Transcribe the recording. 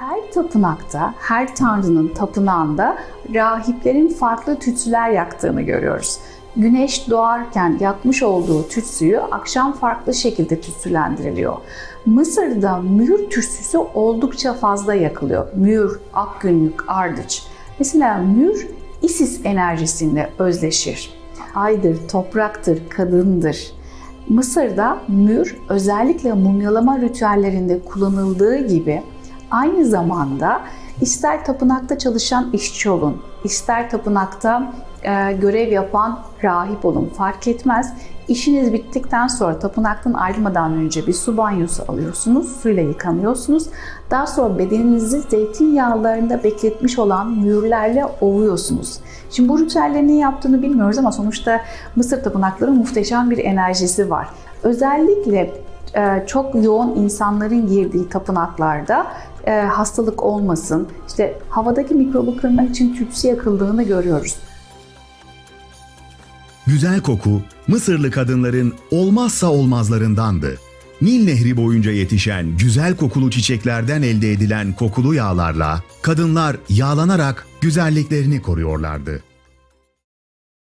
Her tapınakta, her tanrının tapınağında rahiplerin farklı tütsüler yaktığını görüyoruz. Güneş doğarken yakmış olduğu tütsüyü akşam farklı şekilde tütsülendiriliyor. Mısır'da mühür tütsüsü oldukça fazla yakılıyor. Mühür, akgünlük, ardıç. Mesela mühür Isis enerjisiyle özleşir. Aydır, topraktır, kadındır. Mısır'da mür özellikle mumyalama ritüellerinde kullanıldığı gibi aynı zamanda ister tapınakta çalışan işçi olun, ister tapınakta e, görev yapan rahip olun fark etmez. İşiniz bittikten sonra tapınaktan ayrılmadan önce bir su banyosu alıyorsunuz, suyla yıkanıyorsunuz. Daha sonra bedeninizi zeytinyağlarında bekletmiş olan mühürlerle ovuyorsunuz. Şimdi bu ritüellerin ne yaptığını bilmiyoruz ama sonuçta Mısır tapınakları muhteşem bir enerjisi var. Özellikle çok yoğun insanların girdiği tapınaklarda e, hastalık olmasın, işte havadaki mikrobu kırmak için tütsü yakıldığını görüyoruz. Güzel koku Mısırlı kadınların olmazsa olmazlarındandı. Nil Nehri boyunca yetişen güzel kokulu çiçeklerden elde edilen kokulu yağlarla kadınlar yağlanarak güzelliklerini koruyorlardı.